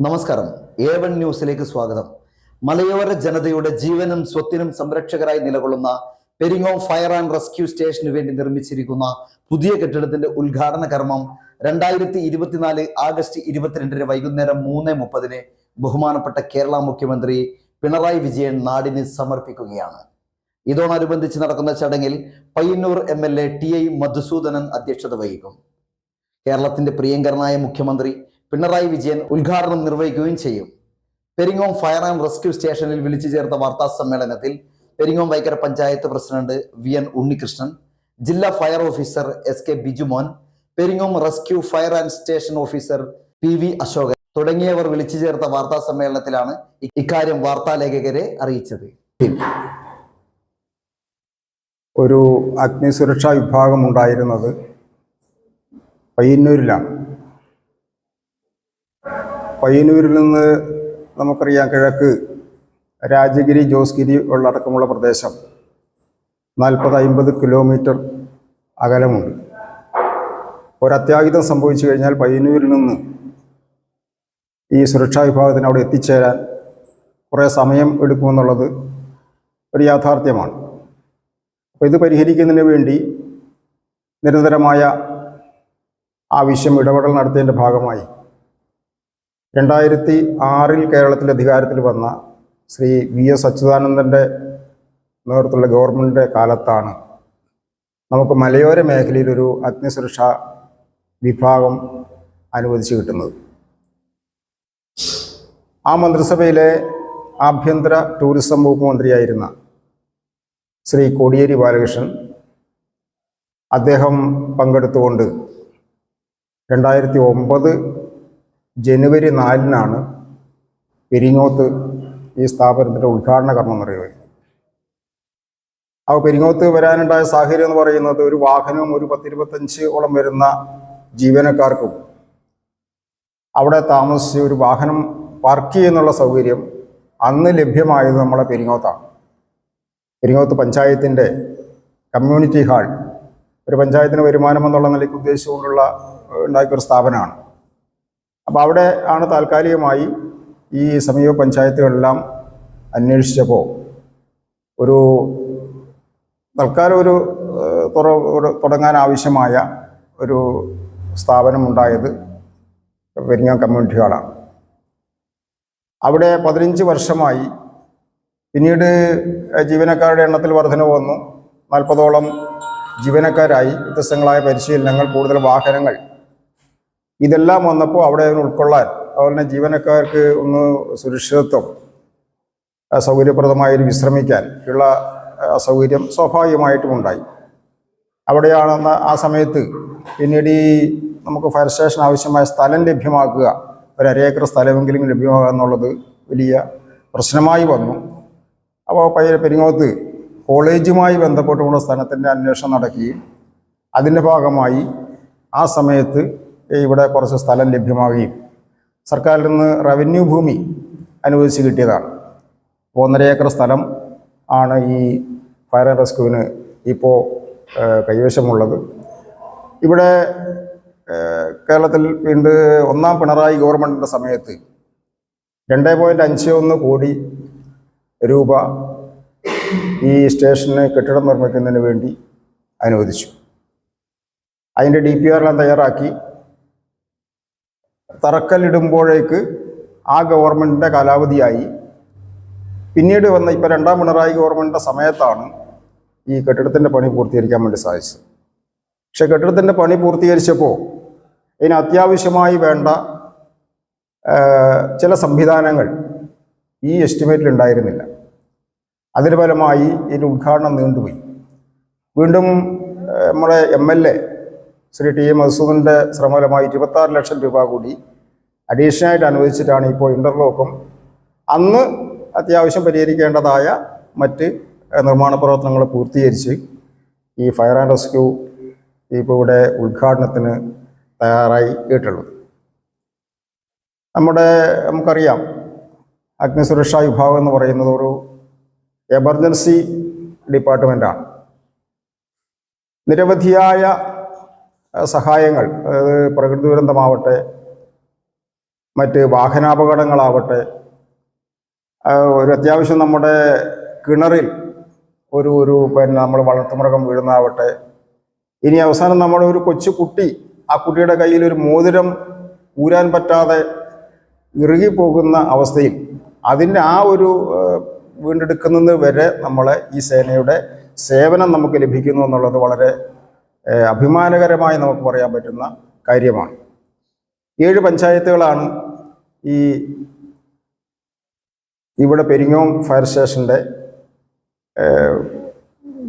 നമസ്കാരം. A one ന്യൂസിലേക്ക് സ്വാഗതം. മലയോര ജനതയുടെ ജീവനും സ്വത്തിനും സംരക്ഷകരായി നിലകൊള്ളുന്ന പെരിങ്ങോം ഫയർ ആൻഡ് റെസ്ക്യൂ സ്റ്റേഷന് വേണ്ടി നിർമ്മിച്ചിരിക്കുന്ന പുതിയ കെട്ടിടത്തിന്റെ ഉദ്ഘാടന കർമ്മം രണ്ടായിരത്തി ഇരുപത്തിനാല് ആഗസ്റ്റ് ഇരുപത്തിരണ്ടിന് വൈകുന്നേരം മൂന്ന് മുപ്പതിന് ബഹുമാനപ്പെട്ട കേരള മുഖ്യമന്ത്രി പിണറായി വിജയൻ നാടിന് സമർപ്പിക്കുകയാണ്. ഇതോടനുബന്ധിച്ച് നടക്കുന്ന ചടങ്ങിൽ Payyanur M L A T I Madhusoodanan അധ്യക്ഷത വഹിക്കും. കേരളത്തിന്റെ പ്രിയങ്കരനായ മുഖ്യമന്ത്രി പിണറായി വിജയൻ ഉദ്ഘാടനം നിർവഹിക്കുകയും ചെയ്യും. പെരിങ്ങോം ഫയർ ആൻഡ് റെസ്ക്യൂ സ്റ്റേഷനിൽ വിളിച്ചു ചേർത്ത വാർത്താ സമ്മേളനത്തിൽ Peringom Vaikkara panchayat president V N Unnikrishnan ജില്ലാ fire officer S K Bijumon Peringom rescue fire and station officer P V Ashokan തുടങ്ങിയവർ വിളിച്ചു ചേർത്ത വാർത്താ സമ്മേളനത്തിലാണ് ഇക്കാര്യം വാർത്താലേഖകരെ അറിയിച്ചത്. ഒരു അഗ്നിസുരക്ഷാ വിഭാഗം ഉണ്ടായിരുന്നത് പയ്യന്നൂരിലാണ്. പയ്യന്നൂരിൽ നിന്ന് നമുക്കറിയാം കിഴക്ക് രാജഗിരി ജോസ്ഗിരി ഉള്ളടക്കമുള്ള പ്രദേശം. നാൽപ്പത് അമ്പത് കിലോമീറ്റർ അകലമുണ്ട്. ഒരത്യാഹിതം സംഭവിച്ചു കഴിഞ്ഞാൽ പയ്യന്നൂരിൽ നിന്ന് ഈ സുരക്ഷാ വിഭാഗത്തിന് അവിടെ എത്തിച്ചേരാൻ കുറേ സമയം എടുക്കുമെന്നുള്ളത് ഒരു യാഥാർത്ഥ്യമാണ്. അപ്പോൾ ഇത് പരിഹരിക്കുന്നതിന് വേണ്ടി നിരന്തരമായ ആവശ്യം ഇടപെടൽ നടത്തിയതിന്റെ ഭാഗമായി രണ്ടായിരത്തി ആറിൽ കേരളത്തിൽ അധികാരത്തിൽ വന്ന ശ്രീ വി എസ് അച്യുതാനന്ദന്റെ നേതൃത്വത്തിലുള്ള ഗവൺമെന്റിന്റെ കാലത്താണ് നമുക്ക് മലയോര മേഖലയിൽ ഒരു അഗ്നിസുരക്ഷാ വിഭാഗം അനുവദിച്ചു കിട്ടുന്നത്. ആ മന്ത്രിസഭയിലെ ആഭ്യന്തര ടൂറിസം വകുപ്പ് മന്ത്രിയായിരുന്ന ശ്രീ കോടിയേരി ബാലകൃഷ്ണൻ അദ്ദേഹം പങ്കെടുത്തുകൊണ്ട് രണ്ടായിരത്തി ഒമ്പത് ജനുവരി നാലിനാണ് പെരിങ്ങോത്ത് ഈ സ്ഥാപനത്തിന്റെ ഉദ്ഘാടന കർമ്മം നിർവഹിക്കുന്നത് അപ്പോൾ പെരിങ്ങോത്ത് വരാനുണ്ടായ സാഹചര്യം എന്ന് പറയുന്നത് ഒരു വാഹനവും ഒരു പത്തിരുപത്തഞ്ച് ഓളം വരുന്ന ജീവനക്കാർക്കും അവിടെ താമസിച്ച് ഒരു വാഹനം പാർക്ക് ചെയ്യുന്നുള്ള സൗകര്യം അന്ന് ലഭ്യമായത് നമ്മളെ പെരിങ്ങോത്താണ്. പെരിങ്ങോത്ത് പഞ്ചായത്തിന്റെ കമ്മ്യൂണിറ്റി ഹാൾ ഒരു പഞ്ചായത്തിന് വരുമാനം എന്നുള്ള നിലയ്ക്ക് ഉദ്ദേശിച്ചുകൊണ്ടുള്ള ഉണ്ടാക്കിയൊരു സ്ഥാപനമാണ്. അപ്പോൾ അവിടെ ആണ് താൽക്കാലികമായി ഈ സമീപ പഞ്ചായത്തുകളെല്ലാം അന്വേഷിച്ചപ്പോൾ ഒരു തൽക്കാലം ഒരു തുറ- ഒരു തുടങ്ങാൻ ആവശ്യമായ ഒരു സ്ഥാപനം ഉണ്ടായത് പെരിങ്ങോം കമ്മ്യൂണിറ്റി ഹാളാണ് അവിടെ പതിനഞ്ച് വർഷമായി പിന്നീട് ജീവനക്കാരുടെ എണ്ണത്തിൽ വർധന വന്നു. നാൽപ്പതോളം ജീവനക്കാരായി വ്യത്യസ്തങ്ങളായ പരിശീലനങ്ങൾ കൂടുതൽ വാഹനങ്ങൾ ഇതെല്ലാം വന്നപ്പോൾ അവിടെ ഉൾക്കൊള്ളാൻ അതുപോലെ ജീവനക്കാർക്ക് ഒന്ന് സുരക്ഷിതത്വം സൗകര്യപ്രദമായി വിശ്രമിക്കാൻ ഉള്ള അസൗകര്യം സ്വാഭാവികമായിട്ടും ഉണ്ടായി. അവിടെയാണെന്ന് ആ സമയത്ത് പിന്നീട് ഈ നമുക്ക് ഫയർ സ്റ്റേഷൻ ആവശ്യമായ സ്ഥലം ലഭ്യമാക്കുക ഒരു അരേക്കർ സ്ഥലമെങ്കിലും ലഭ്യമാകുക എന്നുള്ളത് വലിയ പ്രശ്നമായി വന്നു. അപ്പോൾ പയ്യ പെരിങ്ങോത്ത് കോളേജുമായി ബന്ധപ്പെട്ടുകൊണ്ട് സ്ഥലത്തിന്റെ അന്വേഷണം നടക്കുകയും അതിന്റെ ഭാഗമായി ആ സമയത്ത് ഇവിടെ കുറച്ച് സ്ഥലം ലഭ്യമാവുകയും സർക്കാരിൽ നിന്ന് റവന്യൂ ഭൂമി അനുവദിച്ച് കിട്ടിയതാണ്. ഒന്നര ഏക്കർ സ്ഥലം ആണ് ഈ ഫയർ ആൻഡ് റെസ്ക്യൂവിന് ഇപ്പോൾ കൈവശമുള്ളത്. ഇവിടെ കേരളത്തിൽ വീണ്ട് ഒന്നാം പിണറായി ഗവൺമെന്റിന്റെ സമയത്ത് രണ്ട് പോയിന്റ് അഞ്ച് ഒന്ന് കോടി രൂപ ഈ സ്റ്റേഷന് കെട്ടിടം നിർമ്മിക്കുന്നതിന് വേണ്ടി അനുവദിച്ചു. അതിന്റെ ഡി പി ആറെല്ലാം തയ്യാറാക്കി. തറക്കല്ലിടുമ്പോഴേക്ക് ആ ഗവൺമെന്റിന്റെ കാലാവധിയായി. പിന്നീട് വന്ന ഇപ്പോൾ രണ്ടാം പിണറായി ഗവൺമെന്റിന്റെ സമയത്താണ് ഈ കെട്ടിടത്തിന്റെ പണി പൂർത്തീകരിക്കാൻ വേണ്ടി സാധിച്ചത്. പക്ഷേ കെട്ടിടത്തിന്റെ പണി പൂർത്തീകരിച്ചപ്പോൾ ഇതിന് അത്യാവശ്യമായി വേണ്ട ചില സംവിധാനങ്ങൾ ഈ എസ്റ്റിമേറ്റിൽ ഉണ്ടായിരുന്നില്ല. അതിന് ഫലമായി ഇതിന്റെ ഉദ്ഘാടനം നീണ്ടുപോയി. വീണ്ടും നമ്മുടെ M L A Shri T A മധുസൂദന്റെ ശ്രമഫലമായി ഇരുപത്താറ് ലക്ഷം രൂപ കൂടി അഡീഷണലായിട്ട് അനുവദിച്ചിട്ടാണ് ഇപ്പോൾ ഇന്റർലോക്കും അന്ന് അത്യാവശ്യം പരിഹരിക്കേണ്ടതായ മറ്റ് നിർമ്മാണ പ്രവർത്തനങ്ങൾ പൂർത്തീകരിച്ച് ഈ ഫയർ ആൻഡ് റെസ്ക്യൂ ഇപ്പോൾ ഇവിടെ ഉദ്ഘാടനത്തിന് തയ്യാറായി കേട്ടുള്ളത് നമ്മുടെ നമുക്കറിയാം അഗ്നിസുരക്ഷാ വിഭാഗം എന്ന് പറയുന്നത് ഒരു എമർജൻസി ഡിപ്പാർട്ട്മെന്റാണ് നിരവധിയായ സഹായങ്ങൾ അതായത് പ്രകൃതി ദുരന്തമാവട്ടെ മറ്റ് വാഹനാപകടങ്ങളാവട്ടെ ഒരു അത്യാവശ്യം നമ്മുടെ കിണറിൽ ഒരു ഒരു പിന്നെ നമ്മൾ വളർത്തുമൃഗം വീഴുന്നതാവട്ടെ. ഇനി അവസാനം നമ്മുടെ ഒരു കൊച്ചു കുട്ടി ആ കുട്ടിയുടെ കയ്യിൽ ഒരു മോതിരം ഊരാൻ പറ്റാതെ ഇറുകിപ്പോകുന്ന അവസ്ഥയിൽ അതിന്റെ ആ ഒരു വീണ്ടെടുക്കുന്നത് വരെ നമ്മളെ ഈ സേനയുടെ സേവനം നമുക്ക് ലഭിക്കുന്നു എന്നുള്ളത് വളരെ അഭിമാനകരമായി നമുക്ക് പറയാൻ പറ്റുന്ന കാര്യമാണ്. ഏഴ് പഞ്ചായത്തുകളാണ് ഈ ഇവിടെ പെരിങ്ങോം ഫയർ സ്റ്റേഷന്റെ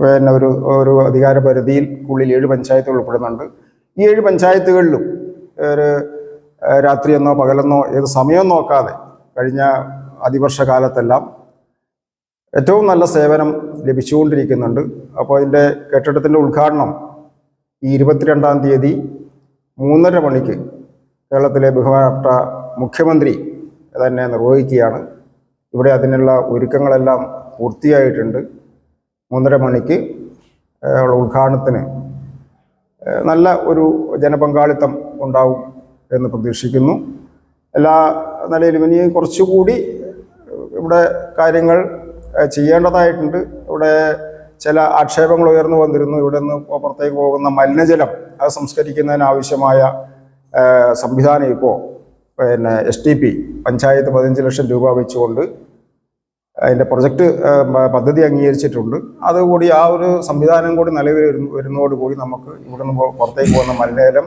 പിന്നെ ഒരു ഒരു അധികാര പരിധിയിൽ ഉള്ളിൽ ഏഴ് പഞ്ചായത്തുകൾ ഉൾപ്പെടുന്നുണ്ട്. ഈ ഏഴ് പഞ്ചായത്തുകളിലും ഒരു രാത്രിയെന്നോ പകലെന്നോ ഏത് സമയം നോക്കാതെ കഴിഞ്ഞ അതിവർഷ കാലത്തെല്ലാം ഏറ്റവും നല്ല സേവനം ലഭിച്ചുകൊണ്ടിരിക്കുന്നുണ്ട്. അപ്പോൾ അതിന്റെ കെട്ടിടത്തിന്റെ ഉദ്ഘാടനം ഈ ഇരുപത്തിരണ്ടാം തീയതി മൂന്നര മണിക്ക് കേരളത്തിലെ ബഹുമാനപ്പെട്ട മുഖ്യമന്ത്രി തന്നെ നിർവഹിക്കുകയാണ്. ഇവിടെ അതിനുള്ള ഒരുക്കങ്ങളെല്ലാം പൂർത്തിയായിട്ടുണ്ട്. മൂന്നര മണിക്ക് ഉള്ള ഉദ്ഘാടനത്തിന് നല്ല ഒരു ജനപങ്കാളിത്തം ഉണ്ടാവും എന്ന് പ്രതീക്ഷിക്കുന്നു. എല്ലാ നിലയിലും ഇനി കുറച്ചുകൂടി ഇവിടെ കാര്യങ്ങൾ ചെയ്യേണ്ടതായിട്ടുണ്ട്. ഇവിടെ ചില ആക്ഷേപങ്ങൾ ഉയർന്നു വന്നിരുന്നു. ഇവിടെ നിന്ന് പുറത്തേക്ക് പോകുന്ന മലിനജലം അത് സംസ്കരിക്കുന്നതിന് ആവശ്യമായ ഏഹ്, സംവിധാനം ഇപ്പോൾ പിന്നെ എസ് ടി പി പഞ്ചായത്ത് പതിനഞ്ച് ലക്ഷം രൂപ വെച്ചുകൊണ്ട് അതിന്റെ പ്രൊജക്റ്റ് പദ്ധതി അംഗീകരിച്ചിട്ടുണ്ട്. അതുകൂടി ആ ഒരു സംവിധാനം കൂടി നിലവിൽ വരുന്ന- വരുന്നതോടുകൂടി നമുക്ക് ഇവിടെ നിന്ന് പുറത്തേക്ക് പോകുന്ന മലിനജലം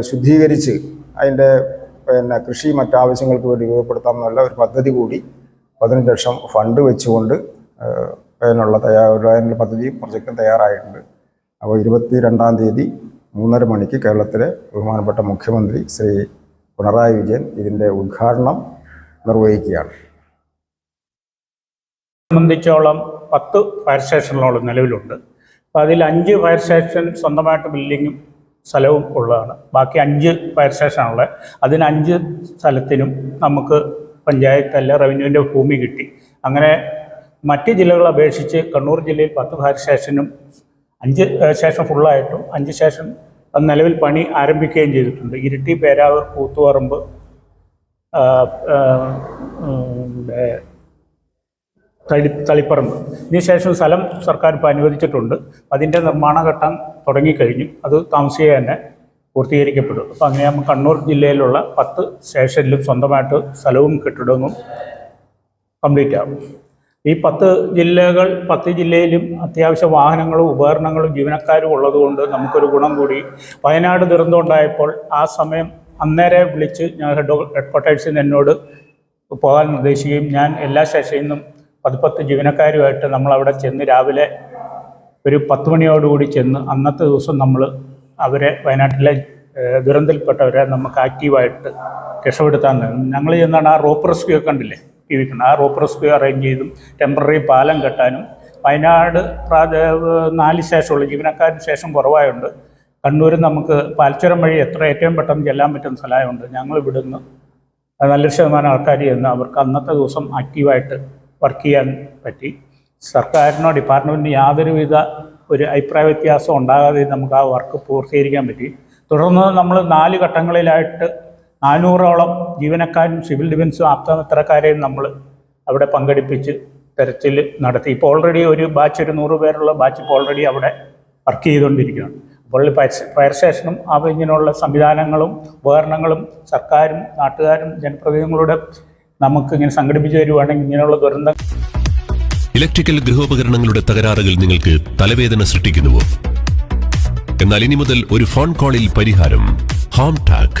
ശുദ്ധീകരിച്ച് അതിന്റെ പിന്നെ കൃഷി മറ്റാവശ്യങ്ങൾക്ക് വേണ്ടി ഉപയോഗപ്പെടുത്താം എന്നുള്ള ഒരു പദ്ധതി കൂടി പതിനഞ്ച് ലക്ഷം ഫണ്ട് വെച്ചുകൊണ്ട് അതിനുള്ള തയ്യാ അതിനുള്ള പദ്ധതിയും പ്രൊജക്റ്റും തയ്യാറായിട്ടുണ്ട്. അപ്പോൾ ഇരുപത്തി രണ്ടാം തീയതി മൂന്നര മണിക്ക് കേരളത്തിലെ ബഹുമാനപ്പെട്ട മുഖ്യമന്ത്രി ശ്രീ പിണറായി വിജയൻ ഇതിന്റെ ഉദ്ഘാടനം നിർവഹിക്കുകയാണ്. സംബന്ധിച്ചോളം പത്ത് ഫയർ സ്റ്റേഷനുകളോളം നിലവിലുണ്ട്. അപ്പോൾ അതിൽ അഞ്ച് ഫയർ സ്റ്റേഷൻ സ്വന്തമായിട്ട് ബിൽഡിങ്ങും സ്ഥലവും ഉള്ളതാണ്. ബാക്കി അഞ്ച് ഫയർ സ്റ്റേഷനുള്ളത് അതിന് അഞ്ച് സ്ഥലത്തിനും നമുക്ക് പഞ്ചായത്തല്ല റവന്യൂവിന്റെ ഭൂമി കിട്ടി. അങ്ങനെ മറ്റ് ജില്ലകളെ അപേക്ഷിച്ച് കണ്ണൂർ ജില്ലയിൽ പത്ത് ഫയർ സ്റ്റേഷനും അഞ്ച് സ്റ്റേഷൻ ഫുള്ളായിട്ടും അഞ്ച് സ്റ്റേഷൻ നിലവിൽ പണി ആരംഭിക്കുകയും ചെയ്തിട്ടുണ്ട്. ഇരിട്ടി പേരാവൂർ കൂത്തുപറമ്പ് തളി തളിപ്പറമ്പ്. ഇതിനുശേഷം സ്ഥലം സർക്കാർ ഇപ്പോൾ അനുവദിച്ചിട്ടുണ്ട്. അതിന്റെ നിർമ്മാണ ഘട്ടം തുടങ്ങിക്കഴിഞ്ഞു. അത് താമസിക്കുക തന്നെ പൂർത്തീകരിക്കപ്പെടും. അപ്പോൾ അങ്ങനെയാകുമ്പോൾ കണ്ണൂർ ജില്ലയിലുള്ള പത്ത് സ്റ്റേഷനിലും സ്വന്തമായിട്ട് സ്ഥലവും കെട്ടിടവും കംപ്ലീറ്റ് ആകും ഈ പത്ത് ജില്ലകൾ പത്ത് ജില്ലയിലും അത്യാവശ്യ വാഹനങ്ങളും ഉപകരണങ്ങളും ജീവനക്കാരും ഉള്ളതുകൊണ്ട് നമുക്കൊരു ഗുണം കൂടി. വയനാട് ദുരന്തം ഉണ്ടായപ്പോൾ ആ സമയം അന്നേരെ വിളിച്ച് ഞാൻ ഹെഡ് ഹെഡ് ക്വാർട്ടേഴ്സിൽ നിന്ന് എന്നോട് പോകാൻ നിർദ്ദേശിക്കുകയും ഞാൻ എല്ലാ സ്റ്റേഷനിൽ നിന്നും പതിപ്പത്ത് ജീവനക്കാരുമായിട്ട് നമ്മളവിടെ ചെന്ന് രാവിലെ ഒരു പത്ത് മണിയോടുകൂടി ചെന്ന് അന്നത്തെ ദിവസം നമ്മൾ അവരെ വയനാട്ടിലെ ദുരന്തത്തിൽപ്പെട്ടവരെ നമുക്ക് ആക്റ്റീവായിട്ട് രക്ഷപ്പെടുത്താൻ ഞങ്ങൾ ചെന്നാണ് ആ റോപ്പ് റെസ്ക്യൂ ഒക്കെ കണ്ടില്ലേ? കണ്ട് ആ റോപ്പർ സ്ക്വയർ അറേഞ്ച് ചെയ്തും ടെമ്പററി പാലം കെട്ടാനും വയനാട് നാല് ശേഷമുള്ള ജീവനക്കാരന് ശേഷം കുറവായുണ്ട് കണ്ണൂർ നമുക്ക് പാൽച്ചുരം വഴി എത്ര ഏറ്റവും പെട്ടെന്ന് ചെല്ലാൻ പറ്റുന്ന സ്ഥലമായുണ്ട് ഞങ്ങൾ ഇവിടുന്ന് നല്ലൊരു ശതമാനം ആൾക്കാർ ചെന്ന് അവർക്ക് അന്നത്തെ ദിവസം ആക്റ്റീവായിട്ട് വർക്ക് ചെയ്യാൻ പറ്റി. സർക്കാരിനോ ഡിപ്പാർട്ട്മെന്റിനോ യാതൊരുവിധ ഒരു അഭിപ്രായ വ്യത്യാസം ഉണ്ടാകാതെ നമുക്ക് ആ വർക്ക് പൂർത്തീകരിക്കാൻ പറ്റി. തുടർന്ന് നമ്മൾ നാല് ഘട്ടങ്ങളിലായിട്ട് നാനൂറോളം ജീവനക്കാരും സിവിൽ ഡിഫൻസും ആപ്തമിത്രക്കാരെയും നമ്മൾ അവിടെ പങ്കെടുപ്പിച്ച് തെരച്ചിൽ നടത്തി. ഇപ്പോൾ ഓൾറെഡി ഒരു ബാച്ച് ഒരു നൂറ് പേരുള്ള ബാച്ച് ഇപ്പോൾ ഓൾറെഡി അവിടെ വർക്ക് ചെയ്തുകൊണ്ടിരിക്കുകയാണ്. അപ്പോൾ ഫയർ സ്റ്റേഷനും ആ ഇങ്ങനെയുള്ള സംവിധാനങ്ങളും ഉപകരണങ്ങളും സർക്കാരും നാട്ടുകാരും ജനപ്രതിനിധികളുടെ നമുക്ക് ഇങ്ങനെ സംഘടിപ്പിച്ചു തരുവാണെങ്കിൽ ഇങ്ങനെയുള്ള ദുരന്തം ഇലക്ട്രിക്കൽ ഗൃഹോപകരണങ്ങളുടെ തകരാറുകൾ നിങ്ങൾക്ക് തലവേദന സൃഷ്ടിക്കുന്നുവോ? എന്നാൽ ഇനി മുതൽ ഒരു ഫോൺ കോളിൽ പരിഹാരം ഹോം ടാക്